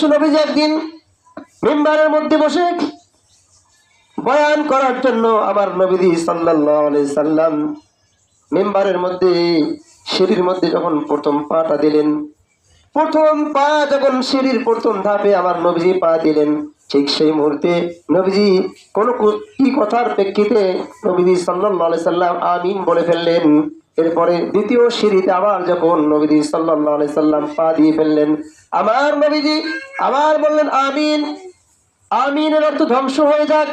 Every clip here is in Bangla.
বিশ্ব নবীজি একদিন মেম্বারের মধ্যে বসে বয়ান করার জন্য আমার নবীজি সাল্লাল্লাহু সাল্লাম মেম্বারের মধ্যে, সিঁড়ির মধ্যে যখন প্রথম পাটা দিলেন, প্রথম পা যখন সিঁড়ির প্রথম ধাপে আমার নবীজি পা দিলেন, ঠিক সেই মুহূর্তে নবীজি কোন কু- কথার প্রেক্ষিতে নবীজি সাল্লাম আমিন বলে ফেললেন। এরপরে দ্বিতীয় সিঁড়িতে আবার যখন নবীজি আলাইহি সাল্লাম পা দিয়ে ফেললেন, আমার নবীজি আবার বললেন, আমিন। আমিনের অর্থ ধ্বংস হয়ে যাক,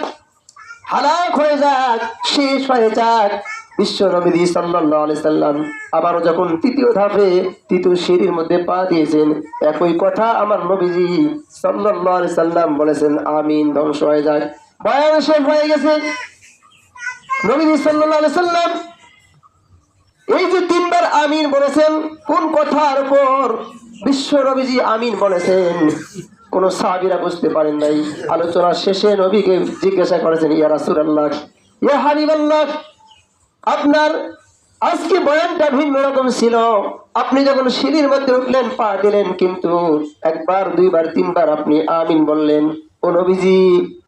হালাক হয়ে যাক, শেষ হয়ে যাক। বিশ্ব নবী সাল্লাল্লাহু আলাইহি সাল্লাম আবারও যখন তৃতীয় ধাপে তৃতীয় সিঁড়ির মধ্যে পা দিয়েছেন, একই কথা আমার নবীজি আলাইহি সাল্লাম বলেছেন, আমিন, ধ্বংস হয়ে যাক। বয়ান হয়ে গেছে। নবীজি আলাইহি সাল্লাম এই যে তিনবার আমিন বলেছেন, কোন কথার উপর বিশ্ব নবীজি আমিন বলেছেন, কোন সাহাবীরা বুঝতে পারেন নাই। আলোচনার শেষে নবীকে জিজ্ঞাসা করেছেন, ইয়া রাসূলুল্লাহ, ইয়া হাবিবাল্লাহ, আপনার আজকে বয়ানটা ভিন্ন রকম ছিল। আপনি যখন সিঁড়ির মধ্যে উঠলেন, পা দিলেন, কিন্তু একবার, দুইবার, তিনবার আপনি আমিন বললেন। ও নবীজি,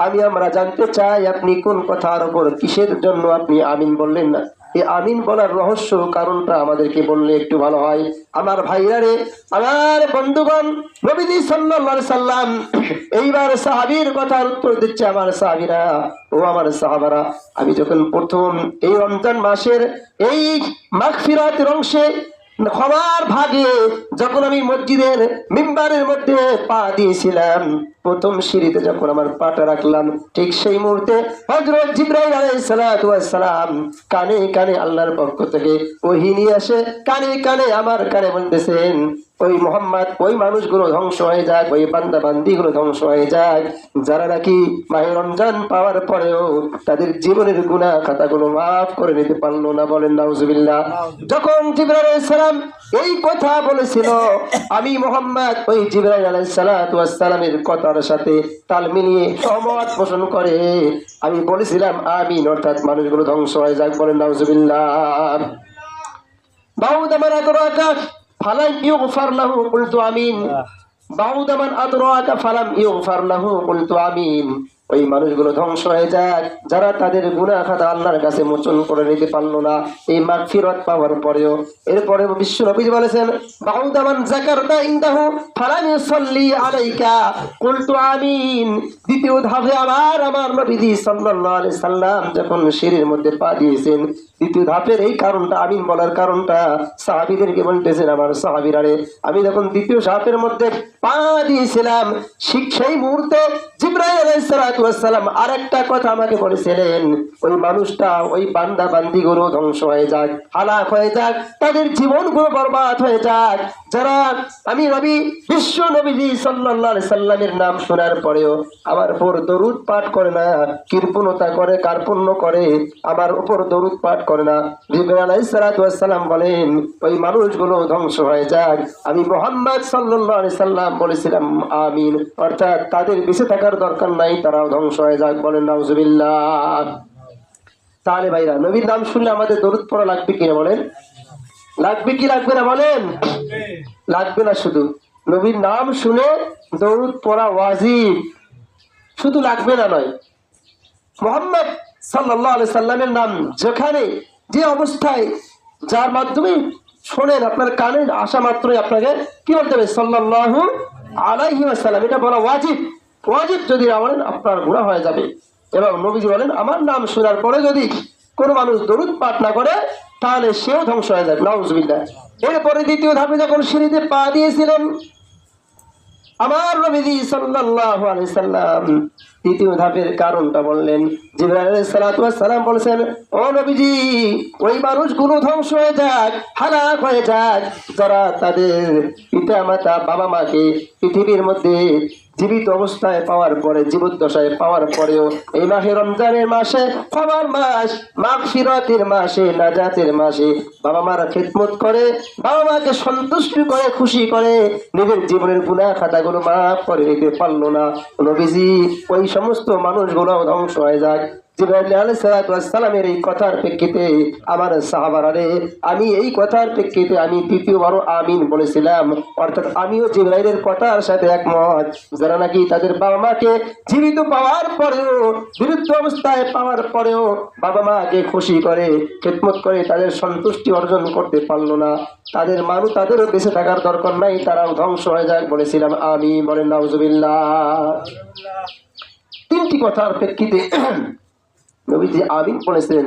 আমি আমরা জানতে চাই আপনি কোন কথার উপর কিসের জন্য আপনি আমিন বললেন না? এই আমিন বলার রহস্য কারণটা আমাদেরকে বললে একটু ভালো হয়। আমার ভাইরা রে, আমার বন্ধুগণ, নবীজি সাল্লাল্লাহু সাল্লাম এইবার সাহাবীর কথার উত্তর দিচ্ছে আমার সাহাবীরা, ও আমার সাহাবারা, আমি যখন প্রথম এই রমজান মাসের এই মাগফিরাতের অংশে ক্ষমার ভাগে যখন আমি মসজিদের মিম্বারের মধ্যে পা দিয়েছিলাম প্রথম সিঁড়িতে যখন আমার পাটা রাখলাম ঠিক সেই মুহূর্তে হজরত জিব্রাইল আলাইহিস সালাতু ওয়াস সালাম কানে কানে আল্লাহর পক্ষ থেকে ওহী নিয়ে আসে কানে কানে আমার কানে বলতেছেন ওই মোহাম্মদ ওই মানুষগুলো ধ্বংস হয়ে যাক ওই বান্দা বান্দিগুলো ধ্বংস হয়ে যাক। যারা নাকি মাহে রমজান পাওয়ার পরেও তাদের জীবনের গুণা খাতাগুলো মাফ করে নিতে পারল না বলেন নাউজুবিল্লাহ। যখন জিবরাইল সালাম এই কথা বলেছিল আমি মোহাম্মদ ওই জিবরাইল আলাইহিস সালাতু কথার সাথে তাল মিলিয়ে সহমত পোষণ করে। আমি বলেছিলাম, আমিন, অর্থাৎ মানুষগুলো ধ্বংস হয়ে, যাক বলেন, নাউজুবিল্লাহ। বাউদ আমার আদরাকা ফালাম ইউগফার লাহু, কুলতু আমিন। বাউদ আমার আদরাকা ফালাম ইউগফার লাহু, কুলতু আমিন। ওই মানুষগুলো ধ্বংস হয়ে যাক যারা তাদের গুনাহ খাতা আল্লাহর কাছে মোচন করে নিতে পারল না, এই মাগফিরাত পাওয়ার পরেও। এরপরে বিশ্ব নবী বলেছেন, বাউদ আমান যাকারতা ইনদাহু ফালাম ইউসাল্লি আলাইকা। কুলতু, আমিন। দ্বিতীয় ধাপে আবার আমার নবীজি সাল্লাল্লাহু আলাইহি সাল্লাম যখন সিঁড়ির মধ্যে পা দিয়েছেন, দ্বিতীয় ধাপের এই কারণটা, আমিন বলার কারণটা সাহাবিদেরকে বলতেছেন আমার সাহাবিরা আমি যখন দ্বিতীয় ধাপের মধ্যে পা দিয়েছিলাম, ঠিক সেই মুহূর্তে জিব্রাইল আলাইহিস সালাম আরেকটা কথা আমাকে বলেছিলেন, ওই মানুষটা, ওই বান্দা বান্দিগুলো ধ্বংস হয়ে যাক, হালাক হয়ে যাক, তাদের জীবনগুলো বরবাদ হয়ে যাক। যারা আমি নবী, বিশ্ব সাল্লাল্লাহু আলাইহি সাল্লামের নাম শোনার পরেও আমার উপর দরুদ পাঠ করে না, কৃপণতা করে, কার্পণ্য করে, আমার উপর দরুদ পাঠ করে না। জিবরাইল আলাইহিস সালাতু সালাম বলেন, ওই মানুষগুলো ধ্বংস হয়ে যাক। আমি মোহাম্মদ আলাইহি সাল্লাম বলেছিলাম, আমিন। অর্থাৎ তাদের বেঁচে থাকার দরকার নাই, তারাও ধ্বংস হয়ে যাক বলেন তাহলে ভাইরা, নবীর নাম শুনলে আমাদের দরুদ পড়া লাগবে কিনা বলেন? লাগবে কি লাগবে না বলেন? লাগবে না শুধু। নবীর নাম শুনে দরুদ পড়া ওয়াজিব। শুধু লাগবে না নয়। মোহাম্মদ সাল্লাহ সাল্লামের নাম যেখানে, যে অবস্থায়, যার মাধ্যমে শোনেন আপনার কানে আসা মাত্রই আপনাকে কি বলতে হবে? সাল্লাল্লাহু আলাইহি ওয়াসাল্লাম। এটা বলা ওয়াজিব। ওয়াজিব যদি না বলেন, আপনার গুণা হয়ে যাবে। এবং নবীজি বলেন, আমার নাম শোনার পরে যদি কোনো মানুষ দরুদ পাঠ না করে, তাহলে সেও ধ্বংস হয়ে যাবে। নাউজুবিল্লাহ। এরপরে দ্বিতীয় ধাপে যখন সিঁড়িতে পা দিয়েছিলেন, আমার নবীজি সাল্লাল্লাহু আলাইহি সাল্লাম তৃতীয় ধাপের কারণটা বললেন। জিবরাইল আলাইহিস ও নবীজি, ওই মানুষগুলো ধ্বংস হয়ে যাক, হালাক হয়ে যাক। যারা তাদের পিতা মাতা বাবা মাকে পৃথিবীর মধ্যে জীবিত অবস্থায় পাওয়ার পরে, জীবদ্দশায় পাওয়ার পরেও এই মাসে রমজানের মাসে খাবার মাস মাঘ ফিরতের মাসে, নাজাতের মাসে। বাবা মারা খেদমত করে, বাবা মাকে সন্তুষ্ট করে, খুশি করে, নিজের জীবনের গুণা খাতাগুলো মাফ করে নিতে পারল না। নবীজি, ওই সমস্ত মানুষগুলো ধ্বংস হয়ে যায়। এই কথার প্রেক্ষিতে আমার আমি এই কথার প্রেক্ষিতে আমি আমিন বলেছিলাম। অর্থাৎ আমিও কথার সাথে একমত। যারা নাকি তাদের বাবা জীবিত পাওয়ার পরেও, বিরুদ্ধ অবস্থায় পাওয়ার পরেও বাবা মাকে খুশি করে, খেদমত করে তাদের সন্তুষ্টি অর্জন করতে পারল না। তাদের মানু তাদেরও বেঁচে থাকার দরকার নাই, তারাও ধ্বংস হয়ে যাক বলেছিলাম। আমি বলেন তিনটি কথার প্রেক্ষিতে নবীজি আমিন বলেছিলেন